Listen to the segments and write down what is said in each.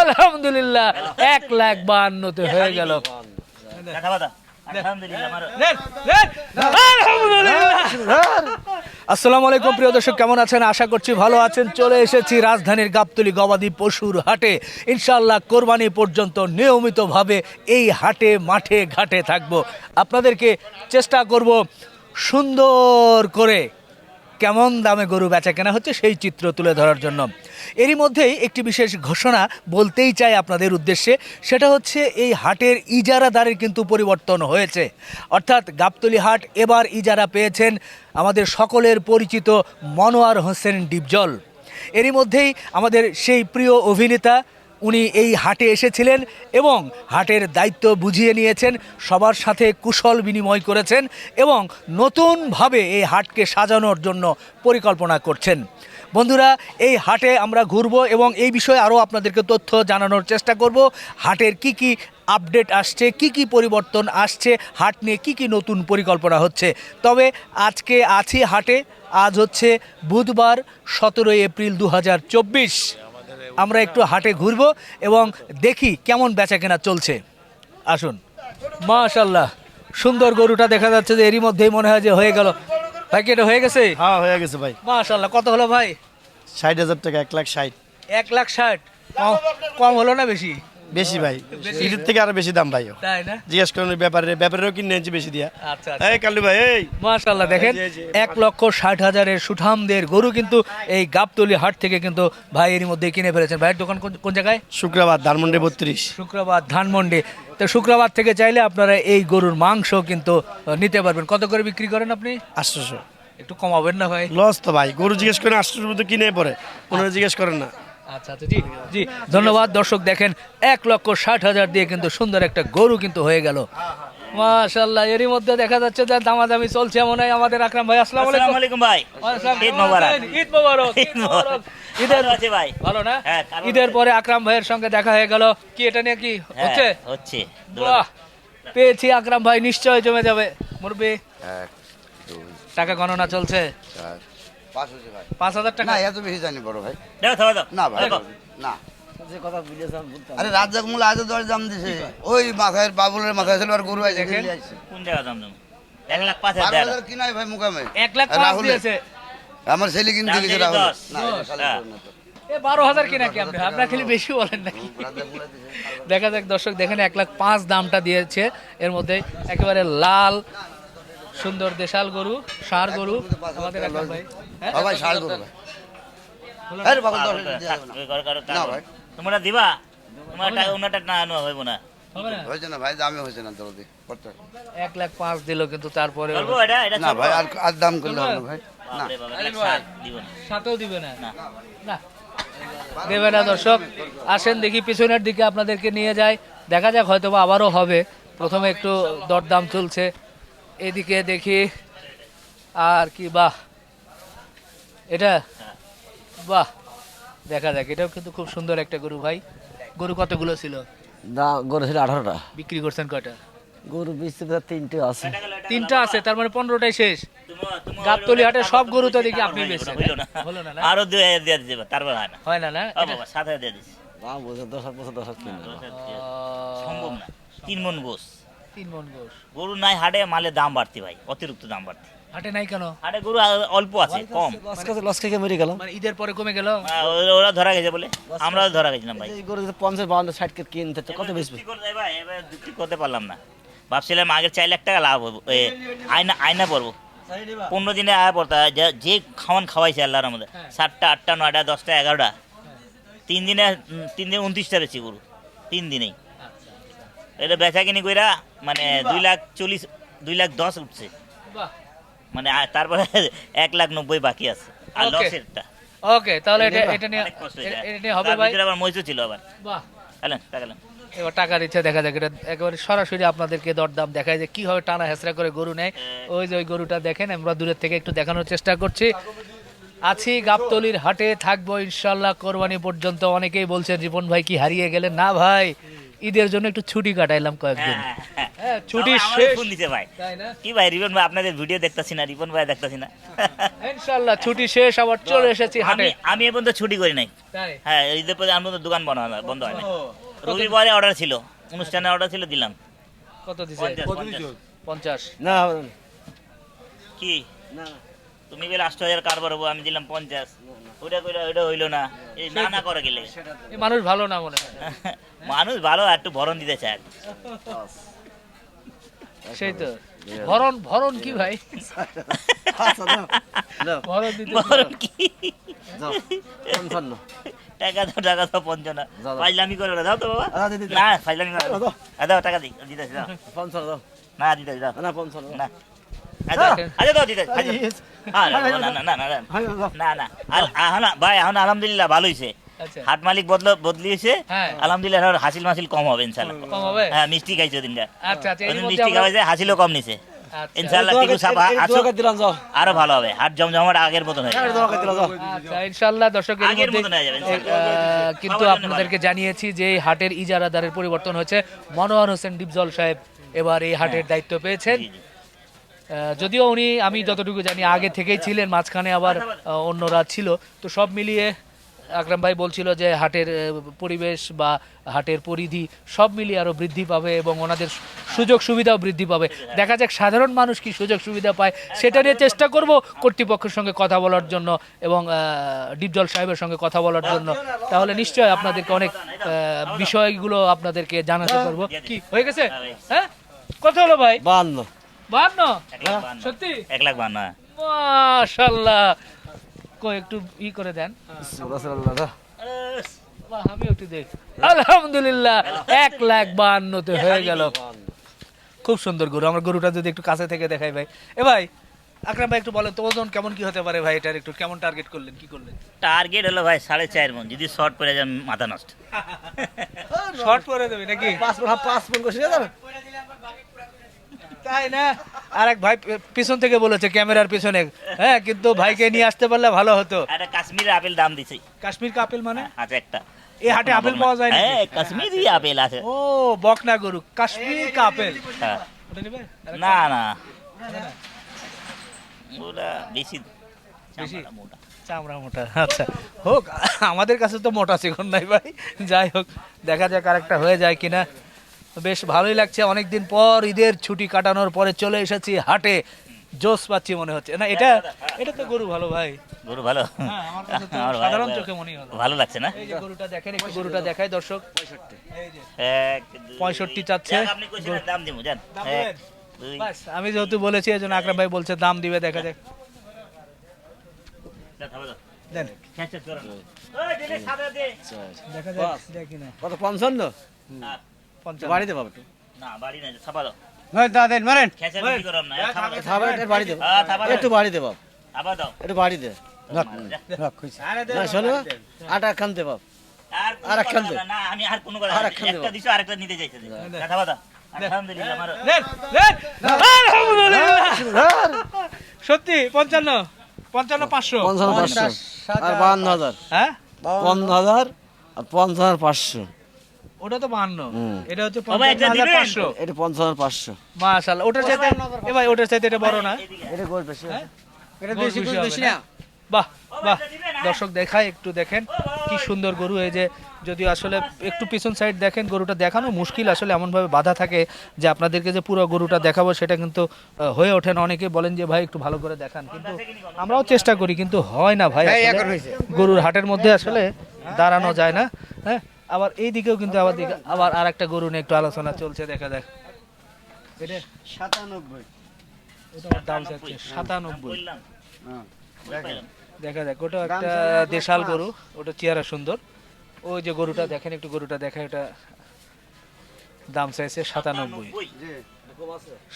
আলহামদুলিল্লাহ, এক লাখ বাহান্নতে হয়ে গেল। আসসালামু আলাইকুম, প্রিয় দর্শক, কেমন আছেন? আশা করছি ভালো আছেন। চলে এসেছি রাজধানীর গাবতলি গবাদি পশুর হাটে। ইনশাআল্লাহ কোরবানি পর্যন্ত নিয়মিতভাবে এই হাটে, মাঠে, ঘাটে থাকব। আপনাদেরকে চেষ্টা করব সুন্দর করে কেমন দামে গরু বেচা কেনা হচ্ছে সেই চিত্র তুলে ধরার জন্য। এরই মধ্যেই একটি বিশেষ ঘোষণা বলতেই চাই আপনাদের উদ্দেশ্যে, সেটা হচ্ছে এই হাটের ইজারাদারের কিন্তু পরিবর্তন হয়েছে। অর্থাৎ গাবতলি হাট এবার ইজারা পেয়েছেন আমাদের সকলের পরিচিত মনোয়ার হোসেন ডিপজল। এরই মধ্যেই আমাদের সেই প্রিয় অভিনেতা উনি এই হাটে এসেছিলেন এবং হাটের দায়িত্ব বুঝিয়ে নিয়েছেন, সবার সাথে কুশল বিনিময় করেছেন এবং নতুনভাবে এই হাটকে সাজানোর জন্য পরিকল্পনা করছেন। বন্ধুরা, এই হাটে আমরা ঘুরবো এবং এই বিষয়ে আরও আপনাদেরকে তথ্য জানানোর চেষ্টা করব। হাটের কি কি আপডেট আসছে, কি কি পরিবর্তন আসছে, হাট নিয়ে কি কি নতুন পরিকল্পনা হচ্ছে। তবে আজকে আছি হাটে, আজ হচ্ছে বুধবার সতেরোই এপ্রিল দু হাজার চব্বিশ। আমরা একটু হাটে ঘুরবো এবং দেখি কেমন বেচা কেনা চলছে। আসুন। মাশাল্লাহ সুন্দর গরুটা দেখা যাচ্ছে যে এরই মধ্যেই মনে হয় যে হয়ে গেল। ভাই কি এটা হয়ে গেছে? হ্যাঁ হয়ে গেছে ভাই। মাশাল্লাহ কত হলো ভাই? ষাট হাজার টাকা এক লাখ ষাট। এক লাখ ষাট। কম কম হলো না বেশি? বেশি ভাই। ইটের থেকে আরও বেশি দাম ভাই। তাই না? জিজ্ঞেস করেন ব্যাপারে ব্যাপারেও কিনে এনেছি বেশি দিয়া। আচ্ছা আচ্ছা। এই কালু ভাই এই। মাশাল্লাহ দেখেন এক লক্ষ ষাট হাজারের সুঠামদের গরু কিন্তু এই গাবতলি হাট থেকে কিন্তু ভাই এরই মধ্যে কিনে ফেলেছেন। ভাইয়ের দোকান কোন- কোন জায়গায়? শুক্রবার ধানমন্ডি বত্রিশ। শুক্রবার ধানমন্ডি। তো শুক্রবার থেকে চাইলে আপনারা এই গরুর মাংস কিন্তু নিতে পারবেন। কত করে বিক্রি করেন আপনি? আটশোশো। একটু কমাবেন না ভাই। লস তো ভাই। গরু জিজ্ঞেস করেন আটশোশোর মতো কিনে পরে পনেরো জিজ্ঞেস করেন না। আচ্ছা আচ্ছা জি জি। ধন্যবাদ। দর্শক দেখেন এক লক্ষ ষাট হাজার দিয়ে কিন্তু সুন্দর একটা গরু কিন্তু হয়ে গেল। মাশাল্লাহ এরই মধ্যে দেখা যাচ্ছে যে দামাদামি চলছে মনে হয় আমাদের আকরাম ভাই আসসালামু আসসালামু আলাইকুম ভাই। ঈদ মোবারক। ঈদ মোবারক ঈদ মোবারক। ঈদের ভালো আছে ভাই। ভালো না? হ্যাঁ, ঈদের পরে আকরাম ভাইয়ের সঙ্গে দেখা হয়ে গেল। কি এটা নিয়ে কি হ্যাঁ, হচ্ছে? হচ্ছে। বাহ পেয়েছি আকরাম ভাই নিশ্চয় জমে যাবে। মুরবি টাকা গণনা চলছে। পাঁচ হয়েছে ভাই পাঁচ হাজার টাকা? না এত বেশি জানি বড় ভাই। দেখো থাকো দাও না ভাই না। আরে রাজ্জাক মূল আজ দশ দাম দিছে। ওই মাথায় বাবুলের মাথায় ছিল আর গরু আছে দেখেন। দেখেন আইছে। কোন জায়গা দাম দাম এক লাখ পাঁচ হাজার হাজার কিনাই ভাই মুকামে? এক লাখ পাঁচ দিয়েছে। আমার ছেলে কিনতে গেছে রাহুল না এটা খালি হ্যাঁ। বারো হাজার কিনা কি আপনি? আপনার খালি বেশি বলেন নাকি? রাজ্জাক মূল দিছে। দেখা যাক দর্শক দেখেন এক লাখ পাঁচ দামটা দিয়েছে। এর মধ্যে একেবারে লাল সুন্দর দেশাল গরু গরু আমাদের ভাই। হ্যাঁ? ভাই গরু ভাই। আরে বাবা করো। ভাই। তোমরা দিবা? তোমার টাকা ওনাটা না আনো হইব না। হয়েছে না ভাই দামে হয়েছে না জলদি এক লাখ পাঁচ দিল কিন্তু তারপরে বলব এটা? এটা না ভাই আর আর দাম করলে হবে না ভাই। না। বাপরে বাপ, এক লাখ ষাট দিব না। সাথেও দিবে না? না। না। দেবে না দর্শক। আসেন দেখি পিছনের দিকে আপনাদেরকে নিয়ে যায় দেখা যাক হয়তো আবারও হবে। প্রথমে একটু দরদাম চলছে। এদিকে দেখি আর কি বাহ। এটা? বাহ। দেখা যাক এটাও কিন্তু খুব সুন্দর একটা গরু ভাই। গরু কতগুলো ছিল? না গরু ছিল আঠারোটা। বিক্রি করছেন কয়টা? গরু বিশ তিনটে আছে। তিনটা আছে তার মানে পনেরোটাই শেষ। গাবতলি হাটে সব গরু তো দেখি আপনি বেচছেন, না। হলো না? আরও দুই হাজার দিয়ে দিবে তারপর হয় না। হয় না না? সাত হাজার দিয়ে দশ হাজার দশ হাজার আহ, সম্ভব না। তিন মন গোস। তিন মন গোশ। গরু নাই হাটে মালের দাম বাড়তি ভাই অতিরিক্ত দাম বাড়তি। হাটে নাই কেন? হাটে গরু অল্প আছে কম। লস খেয়ে মেরে গেলাম মানে ঈদের পরে কমে গেল? ওরা- ধরা গেছে বলে আমরাও ধরা গেছিলাম ভাই। গরু পঞ্চাশ বাউন্ন ষাট কে কিনতে কত বেশি করতে ভাই এবার করতে পারলাম না। ভাবছিলাম আগের চার লাখ টাকা লাভ হবে আয়না আয়না পড়ব পনেরো দিনে আয়া পড়তে যে- যে খাওয়ান খাওয়াইছে আল্লাহর আমাদের সাতটা আটটা নয়টা দশটা এগারোটা। তিন দিনে তিন দিনে উনত্রিশটা বেশি গরু তিন দিনেই। এটা বেচা কিনি কইরা মানে দুই লাখ চল্লিশ দুই লাখ দশ উঠছে। বাহ। মানে তারপরে এক লাখ নব্বই বাকি আছে। আর. লসেরটা। ওকে তাহলে এটা এটা নিয়ে এটা- নিয়ে হবে ভাই। আবার মহিষও ছিল আবার। বাহ। তাহলে তাকালেন এবার টাকার ইচ্ছা দেখা যাক এটা একেবারে সরাসরি আপনাদেরকে দরদাম দেখায় যে কীভাবে টানা হেসরা করে গরু নেয়। ওই যে ওই গরুটা দেখেন আমরা দূরের থেকে একটু দেখানোর চেষ্টা করছি। আছি গাবতলির হাটে থাকব ইনশাল্লাহ কোরবানি পর্যন্ত অনেকেই বলছেন রিপন ভাই কি হারিয়ে গেলেন? না ভাই ঈদের জন্য একটু ছুটি কাটাইলাম কয়েকদিন। হ্যাঁ, হ্যাঁ, হ্যাঁ। ছুটি শেষ। ফোন দিতে ভাই। কি ভাই রিবন ভাই আপনাদের ভিডিও দেখতাছি না রিবন ভাই দেখতাছি না। ইনশাআল্লাহ ছুটি শেষ আবার চলে এসেছি আমি আমি এখন তো ছুটি করি নাই। হ্যাঁ ঈদের পরে আমার দোকান বন্ধ হয় বন্ধ হয় না। রবিবারে অর্ডার ছিল অনুষ্ঠানে অর্ডার ছিল দিলাম। কত দিছে? 50 না কি? না তুমি বলে 8000 কারবার হব আমি দিলাম 50 ওটা কইরা ওটা হইল না। এই না না করে গেলে। এই মানুষ ভালো না মনে মানুষ ভালো আর একটু ভরণ দিতে চায়। সেই তো। ভরণ ভরণ কি ভাই? ভরণ দিতে ভরণ কি? টাকা দাও টাকা দাও পঞ্চান্ন। ফাইলামি করো দাও তো বাবা। না ফাইলামি করো হ্যাঁ, দাও টাকা দিই দিতে দাও পঞ্চান্ন দাও না দিতে দাও না পঞ্চান্ন। না। আলহামদুলিল্লাহ ভালো হয়েছে আচ্ছা। হাট মালিক বদল বদলিয়েছে। হ্যাঁ। আলহামদুলিল্লাহ হাসিল মাসিল কম হবে ইনশাল্লাহ হ্যাঁ মিষ্টি খাইছে ওদিনটা আচ্ছা আচ্ছা এর ওদিন মধ্যে মিষ্টি খাওয়াইছে হাসিলও কম নিছে। আচ্ছা। টিকু করে- সাফা এই- এই আসুক দোয়া করে দিলাম যাও আরও ভালো হবে। হাট জমজমাট আগের মতন হয়ে আচ্ছা ইনশাআল্লাহ দর্শকের আগের মতন হয়ে যাবে, এ, ইনশাআল্লাহ। আহ, কিন্তু আপনাদেরকে জানিয়েছি যে হাটের ইজারাদারের পরিবর্তন হয়েছে। মনোয়ার হোসেন ডিপজল সাহেব এবার এই হাটের দায়িত্ব পেয়েছেন। যদিও উনি, আমি যতটুকু জানি, আগে থেকেই ছিলেন, মাঝখানে আবার অন্যরা ছিল। তো সব মিলিয়ে আকরাম ভাই বলছিল যে হাটের পরিবেশ বা হাটের পরিধি সব মিলিয়ে আরও বৃদ্ধি পাবে এবং ওনাদের সুযোগ সুবিধাও বৃদ্ধি পাবে। দেখা যাক সাধারণ মানুষ কি সুযোগ সুবিধা পায়, সেটা নিয়ে চেষ্টা করব কর্তৃপক্ষের সঙ্গে কথা বলার জন্য এবং ডিপজল সাহেবের সঙ্গে কথা বলার জন্য। তাহলে নিশ্চয়ই আপনাদেরকে অনেক বিষয়গুলো আপনাদেরকে জানাতে পারব। কি, হয়ে গেছে? হ্যাঁ? কথা হলো ভাই। বান্ন। বান্ন এক লাখ বাহান্ন। সত্যি? এক লাখ বান্ন হ্যাঁ। মাশাল্লাহ। কো একটু ই করে দেন। রাসূলুল্লাহ দাও বাহ, আমি একটু দেখ। আলহামদুলিল্লাহ এক লাখ বাহান্নতে হয়ে গেল। খুব সুন্দর গরু। আমার গরুটা যদি একটু কাছে থেকে দেখাই ভাই। এ ভাই আকরাম ভাই একটু বলেন তো ওজন কেমন কি হতে পারে ভাই এটার একটু? কেমন টার্গেট করলেন কি করলেন? টার্গেট হলো ভাই সাড়ে চার মন। যদি শর্ট পরে যায় মাথা নষ্ট। শর্ট পরে দেবে নাকি? পাঁচ মিনিট পাঁচ মিনিট কষে যাবে? তাই না। আর এক ভাই পিছন থেকে বলেছে ক্যামেরার পিছনে। হ্যাঁ কিন্তু ভাইকে নিয়ে আসতে পারলে ভালো হতো। একটা কাশ্মীরের আপেল দাম দিছে। কাশ্মীর কাপেল মানে? আছে একটা। এই হাটে আপেল পাওয়া যায় নাকি? হ্যাঁ কাশ্মীরি আপেল আছে। ও বকনা গরু। কাশ্মীর কাপেল হ্যাঁ। না না। ওটা বেশি। চামড়া মোটা। আচ্ছা। হোক আমাদের কাছে তো মোটা চিকন নাই ভাই। যাই হোক দেখা যাক আরেকটা হয়ে যায় কিনা। বেশ ভালোই লাগছে। অনেকদিন পর ঈদের ছুটি কাটানোর পরে চলে এসেছি হাটে। জোশ পাচ্ছি মনে হচ্ছে। না এটা এটা তো গরু ভালো ভাই। গরু ভালো? হ্যাঁ, সাধারণ চোখে মনেই হলো। ভালো লাগছে না? এই যে গরুটা দেখেন একটু গরুটা দেখাই দর্শক। এই যে। এক দুই, 65 চাচ্ছে। আপনি কইছেন দাম জান দাম? দুই। বাস আমি যেহেতু বলেছি এই জন্য আকরাম ভাই বলছে দাম দিবে দেখা যাক। দেন। সাদা দে। দেখা যাক দেখি না। কত পঞ্চান্ন? হ্যাঁ, পঞ্চান্ন বাড়িতে পাবো একটু না, বাড়ি না, ছাপা দাও। একটু শোনো আটা আর আমি আর কোনো একটা। দিছো, আরেকটা নিতে চাইছে সত্যি পঞ্চান্ন। পঞ্চান্ন পাঁচশো। পঞ্চান্ন পাঁচশো। আর বাহান্ন হাজার। হ্যাঁ? পঞ্চান্ন হাজার আর পঞ্চান্ন হাজার পাঁচশো। ওটা তো বাহান্ন হুম। এটা হচ্ছে এটা পঞ্চান্ন হাজার পাঁচশো। মাশাল্লাহ ওটার চাইতে এ ভাই ওটার চাইতে এটা বড় না? এটা গোল বেশি হ্যাঁ? এটা বেশি বেশি না? বাহ বাহ। দর্শক দেখায় একটু দেখেন কি সুন্দর গরু এই যে যদি আসলে একটু পিছন সাইড দেখেন গরুটা দেখানো মুশকিল আসলে এমনভাবে বাধা থাকে যে আপনাদেরকে যে পুরো গরুটা দেখাবো সেটা কিন্তু হয়ে ওঠে না। অনেকে বলেন যে ভাই একটু ভালো করে দেখান। কিন্তু আমরাও চেষ্টা করি কিন্তু হয় না ভাই গরুর হাটের মধ্যে আসলে দাঁড়ানো যায় না। হ্যাঁ? আবার এই দিকেও কিন্তু আবার দিকে আবার আর একটা গরু নিয়ে একটু আলোচনা চলছে দেখা যাক। এটা সাতানব্বই। ওটা দাম চাচ্ছে সাতানব্বই। বললাম। হ্যাঁ পাইলাম। দেখা যাক ওটা একটা দেশাল গরু ওটা চেহারা সুন্দর। ওই যে গরুটা দেখেন একটু গরুটা দেখা এটা দাম চাইছে সাতানব্বই।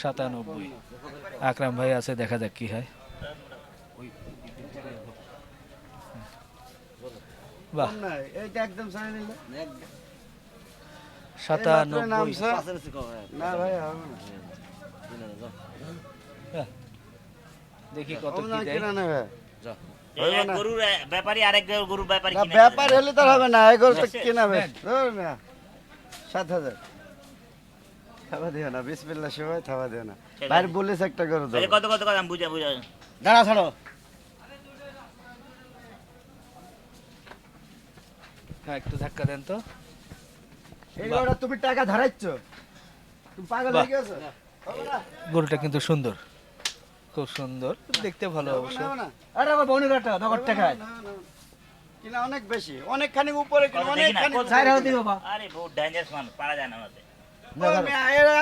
সাতানব্বই। আকরাম ভাই আছে দেখা যাক কি হয়। বাহ। এইটা একদম সাড়ে নিল সাতানব্বই। না ভাই হবে না। দেখি কত কি দেয়। এই গরুর ব্যাপারী আরেক গরুর ব্যাপারী ব্যাপার হলে তো হবে না এগুলো তো আছে? কিনা বেশ দেন। ধর না সাত হাজার। থাবা দিও না বিসমিল্লাহ সবাই থাবা দিও না। বাইরে। বলিস একটা করে এই কত কত আমি বুঝা বুঝা দাঁড়া ছাড়ো। হ্যাঁ একটু ধাক্কা দেন তো। এই গরুটা তুমি টাকা ধারাইছ। তুমি পাগল হয়ে গেছো। গরুটা কিন্তু সুন্দর। খুব সুন্দর। দেখতে ভালো অবশ্য। আরে আমার বোনের একটা নগদ টাকায়। কিনা অনেক বেশি। অনেকখানি উপরে কিনা অনেকখানি দিও বাবা। আরে বহুত ডেঞ্জারাস মানুষ পারা যায় না আমাদের।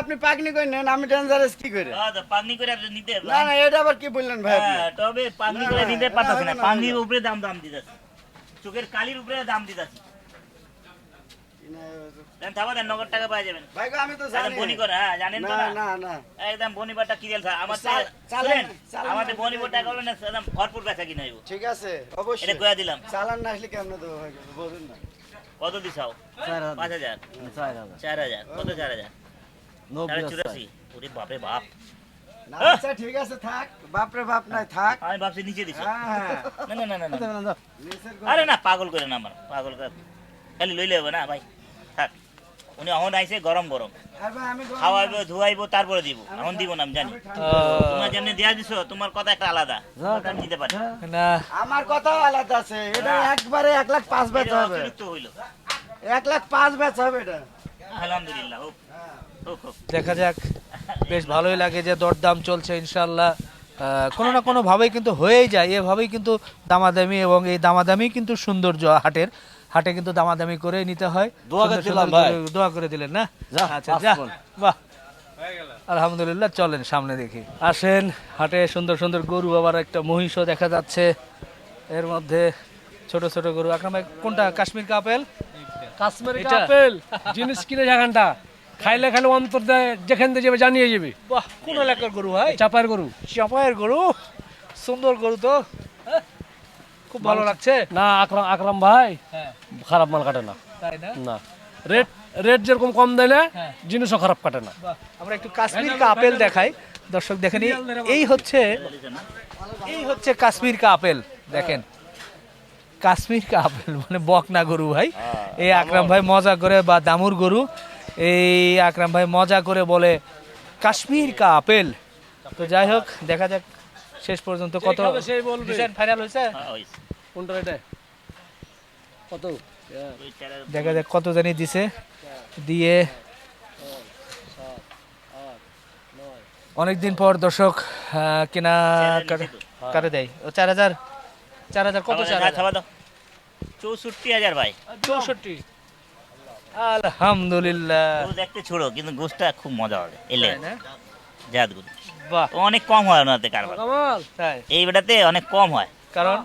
আপনি পাকনি করে নেন আমি ডেঞ্জারাস কি করে? পাগনি করে আপনি নিতে না না এটা আবার কি বললেন ভাই হ্যাঁ, তবে পাগনি করে নিতে পারতাছি না, পাগনির উপরে দাম দাম দিতেছি। চোখের কালির উপরে দাম দিতেছি। দেন নগদ টাকা পাওয়া যাবেন। ভাই গো, আমি তো জানি। বনি করে হ্যাঁ জানেন তো না না? না না। একদম কি আমার চালান- টাকা একদম ভরপুর বেচা কিনা হইব। ঠিক আছে এটা কয়া দিলাম। চালান না আসলে কেমন দেবো ভাই বলুন না। কত দিছাও? ওরে বাপরে বাপ। আচ্ছা ঠিক আছে থাক। বাপরে বাপ নাই থাক। আমি নিচে দিছি। না না না না, না। দাও। নিচের আরে না পাগল করে না আমার পাগল করে। খালি লইলে হবে না ভাই। উনি অহন আইছে গরম গরম। খাওয়াইবো ধুয়াইবো তারপরে দিব। এখন দিব না আমি জানি। তোমার যেমনি দেয়া দিছো তোমার কথা একটা আলাদা। আমি দিতে পারি। না। আমার কথাও আলাদা আছে। এটা একবারে এক লাখ পাঁচ ব্যাচ হবে। হইল। এক লাখ পাঁচ ব্যাচ হবে এটা। আলহামদুলিল্লাহ হোক। দেখা যাক। বেশ ভালোই লাগে যে দরদাম চলছে ইনশাল্লাহ আহ, কোনো না কোনো ভাবেই কিন্তু হয়েই যায়। এভাবেই কিন্তু দামাদামি এবং এই দামাদামি কিন্তু সৌন্দর্য হাটের হাটে কিন্তু দামাদামি করে নিতে হয়। দোয়া করে দিলেন না? আচ্ছা। বাহ। আলহামদুলিল্লাহ চলেন সামনে দেখি। আসেন হাটে সুন্দর সুন্দর গরু আবার একটা মহিষও দেখা যাচ্ছে। এর মধ্যে ছোট ছোট গরু। আকরাম ভাই কোনটা? কাশ্মীর কাপেল? কাশ্মীরি? আপেল জিনিস কিনে যেখানটা খাইলে খাইলে অন্তর দেয় যেখান থেকে যাবে জানিয়ে যাবে। বাহ কোন এলাকার গরু ভাই? চাপায়ের গরু। চাপায়ের গরু? সুন্দর গরু তো। হ্যাঁ? খুব ভালো লাগছে। না আকরাম আকরাম ভাই। হ্যাঁ। খারাপ মাল কাটে না। তাই না? না। রেট রেট যেরকম কম দেয় না হ্যাঁ। জিনিসও খারাপ কাটে না। আমরা একটু কাশ্মীর কা আপেল দেখাই। দর্শক দেখেন এই- এই হচ্ছে এই হচ্ছে কাশ্মীর কা আপেল দেখেন। কাশ্মীর কা আপেল মানে বকনা গরু ভাই। এই আকরাম ভাই মজা করে বা দামুর গরু। এই আকরাম ভাই মজা করে বলে কাশ্মীর কা আপেল। তো যাই হোক দেখা যাক শেষ পর্যন্ত কত। ফাইনাল হয়েছে? হ্যাঁ, কোনটা এটা? কত? দেখা যাক কত জানি দিছে। দিয়ে অনেকদিন পর দর্শক কেনা কাটে- দেয়। ও চার হাজার চার হাজার কত চার। চৌষট্টি হাজার ভাই। চৌষট্টি। আলহামদুলিল্লাহ। দেখতে ছোড়ো কিন্তু গোষ্ঠটা খুব মজা হবে। এলে? জাত বাহ। অনেক কম হয় ওনাতে কারবার। এই বেটাতে অনেক কম হয়। কারণ?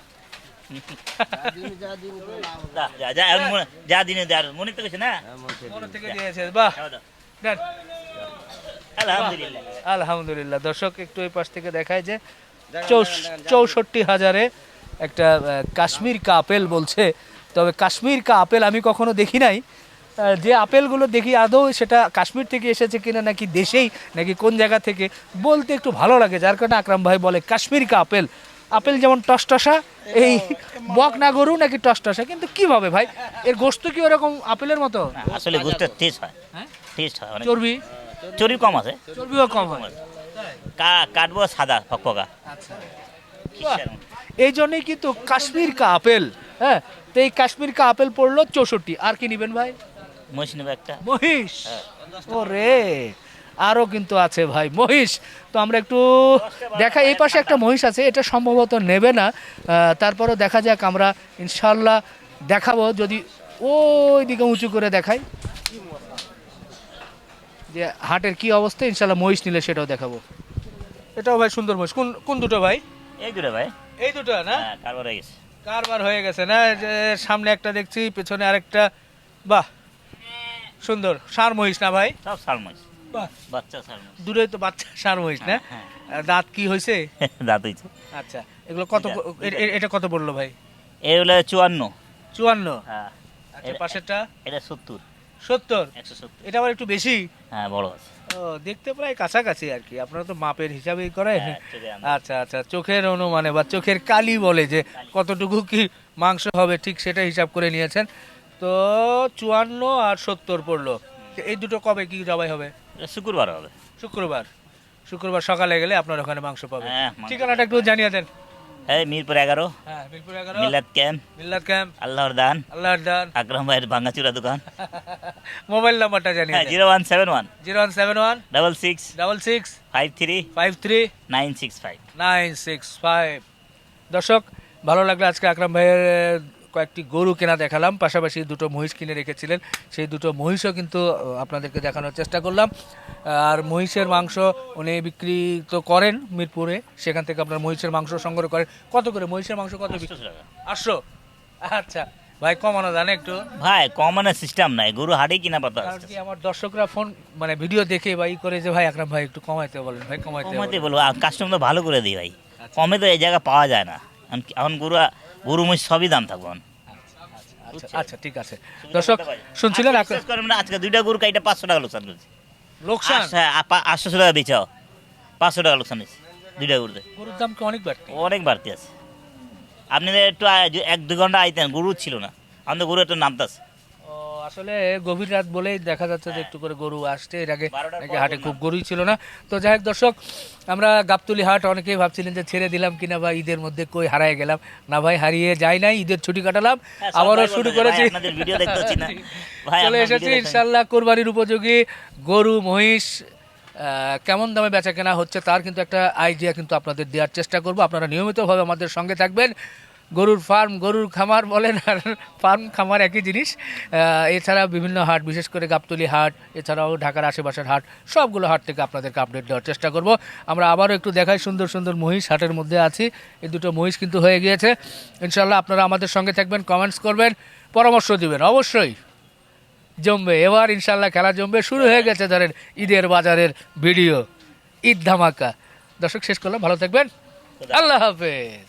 যা, দিনে দেয় মনে না। আলহামদুলিল্লাহ দর্শক একটু এই পাশ থেকে দেখায় যে চৌষ- চৌষট্টি হাজারে একটা কাশ্মীর কা আপেল বলছে। তবে কাশ্মীর কা আপেল আমি কখনো দেখি নাই। যে আপেলগুলো দেখি আদৌ সেটা কাশ্মীর থেকে এসেছে কিনা নাকি দেশেই নাকি কোন জায়গা থেকে বলতে একটু ভালো লাগে। যার কারণে আকরাম ভাই বলে কাশ্মীর কা আপেল। আপেল যেমন টসটসা এই বক না গরু নাকি টসটসা কিন্তু কীভাবে ভাই? এর গোস্ত কি ওরকম আপেলের মতো? আসলে গোষ্ঠটা টেস্ট হয়। হ্যাঁ? টেস্ট হয় অনেক। চর্বি? চর্বি কম আছে। চর্বিও কম হয়। কা- কাটবো সাদা ফকফকা। আচ্ছা? এই জন্যই কিন্তু কাশ্মীর কা আপেল হ্যাঁ? তো এই কাশ্মীর কা আপেল পড়ল চৌষট্টি। আর কি নিবেন ভাই? মহিষ নেবে একটা। মহিষ? ও রে আরও কিন্তু আছে ভাই মহিষ। তো আমরা একটু দেখা এই পাশে একটা মহিষ আছে এটা সম্ভবত নেবে না। তারপরেও দেখা যাক আমরা ইনশাল্লাহ দেখাবো যদি ওই দিকে উঁচু করে দেখাই। যে হাটের কি অবস্থা ইনশাল্লাহ মহিষ নিলে সেটাও দেখাবো। এটাও ভাই সুন্দর মহিষ। কোন কোন দুটো ভাই? এই দুটো ভাই। এই দুটো না? হ্যাঁ কারবার হয়ে গেছে। কারবার হয়ে গেছে না? যে সামনে একটা দেখছি পেছনে আরেকটা। বাহ! সুন্দর। সার মহিষ না ভাই? সব সার মহিষ। বাচ্চা সার দূরে তো বাচ্চা সার মহিষ না? হ্যাঁ। দাঁত কি হয়েছে দাঁত হয়েছে আচ্ছা এগুলো কত এটা- কত বলল ভাই? এগুলো চুয়ান্ন। চুয়ান্ন? হ্যাঁ। আচ্ছা পাশেরটা? এটা সত্তর। সত্তর? একশো সত্তর। এটা আবার একটু বেশি? হ্যাঁ বড় আছে। ও দেখতে প্রায় কাছাকাছি আর কি। আপনারা তো মাপের হিসাবেই করেন। হ্যাঁ, আচ্ছা আচ্ছা চোখের অনুমানে বা চোখের কালি বলে যে কতটুকু কি মাংস হবে ঠিক সেটা হিসাব করে নিয়েছেন। তো চুয়ান্ন আর সত্তর পড়ল। এই দুটো কবে কি জবাই হবে? শুক্রবার হবে। শুক্রবার। শুক্রবার সকালে গেলে আপনার ওখানে মাংস পাবেন। হ্যাঁ, মাংস ঠিকানাটা একটু জানিয়ে দেন। হ্যাঁ মিরপুর এগারো। হ্যাঁ মিরপুর এগারো। মিলাদ ক্যাম্প। মিল্লাত ক্যাম্প। আল্লাহর দান। আল্লাহ দান। আকরাম ভাইয়ের ভাঙ্গাচুরা দোকান। মোবাইল নাম্বারটা জানিয়ে হ্যাঁ zero one seven one. Zero one seven one. Double six. Double six. Five three. Five three. Nine six five. Nine six five. দর্শক ভালো লাগল আজকে আকরাম ভাইয়ের কয়েকটি গরু কেনা দেখালাম পাশাপাশি দুটো মহিষ কিনে রেখেছিলেন। সেই দুটো মহিষও কিন্তু আপনাদেরকে দেখানোর চেষ্টা করলাম। আর মহিষের মাংস উনি বিক্রি তো করেন মিরপুরে সেখান থেকে আপনার মহিষের মাংস সংগ্রহ করেন। কত করে? মহিষের মাংস কত আটশো আচ্ছা ভাই কমানো জানে একটু? ভাই কমনের সিস্টেম নাই গরু হাড়ি কিনা পাতা কি আমার দর্শকরা ফোন মানে ভিডিও দেখে বা ই করে যে ভাই আকরাম ভাই একটু কমাইতে বলেন ভাই কমাইতে বলেন। বলব কাস্টমার তো ভালো করে দিই ভাই। কমে তো এই জায়গা পাওয়া যায় না। এখন গরু গরু মুষ সবই দাম থাকব। আচ্ছা আচ্ছা ঠিক আছে। দর্শক শুনছিলেন আজকে দুইটা গরু কাইটা পাঁচশো টাকা লোকসান করছি। লোকসান? আটশোশো টাকা বেচাও পাঁচশো টাকা লোকসান হয়েছে দুইটা গরুতে। গরুর দাম কি অনেক বাড়তি? অনেক বাড়তি আছে। আপনি একটু এক দু ঘণ্টা আইতেন গরু ছিল না। আমাদের গরু একটা নামতাছে আসলে গভীর রাত বলেই দেখা যাচ্ছে যে একটু করে গরু আসছে। এর আগে নাকি হাটে খুব গরুই ছিল না। তো যাই হোক দর্শক আমরা গাবতলি হাট অনেকেই ভাবছিলেন যে ছেড়ে দিলাম কিনা বা ঈদের মধ্যে কই হারায় গেলাম। না ভাই হারিয়ে যাই নাই ঈদের ছুটি কাটালাম। হ্যাঁ, আবারও শুরু করেছি। চলে এসেছি ইনশাল্লাহ কোরবানির উপযোগী গরু মহিষ আহ, কেমন দামে বেচা কেনা হচ্ছে তার কিন্তু একটা আইডিয়া কিন্তু আপনাদের দেওয়ার চেষ্টা করব। আপনারা নিয়মিতভাবে আমাদের সঙ্গে থাকবেন। গরুর ফার্ম, গরুর খামার বলেন আর ফার্ম, খামার একই জিনিস। এছাড়া বিভিন্ন হাট, বিশেষ করে গাবতলি হাট, এছাড়াও ঢাকার আশেপাশের হাট, সবগুলো হাট থেকে আপনাদেরকে আপডেট দেওয়ার চেষ্টা করব। আমরা আবারও একটু দেখাই সুন্দর সুন্দর মহিষ হাটের মধ্যে আছি। এই দুটো মহিষ কিন্তু হয়ে গিয়েছে। ইনশাল্লাহ আপনারা আমাদের সঙ্গে থাকবেন কমেন্টস করবেন, পরামর্শ দিবেন। অবশ্যই জমবে। এবার ইনশাল্লাহ খেলা জমবে। শুরু হয়ে গেছে ধরেন ঈদের বাজারের ভিডিও। ঈদ ধামাকা। দর্শক, শেষ করলাম। ভালো থাকবেন। আল্লাহ হাফেজ।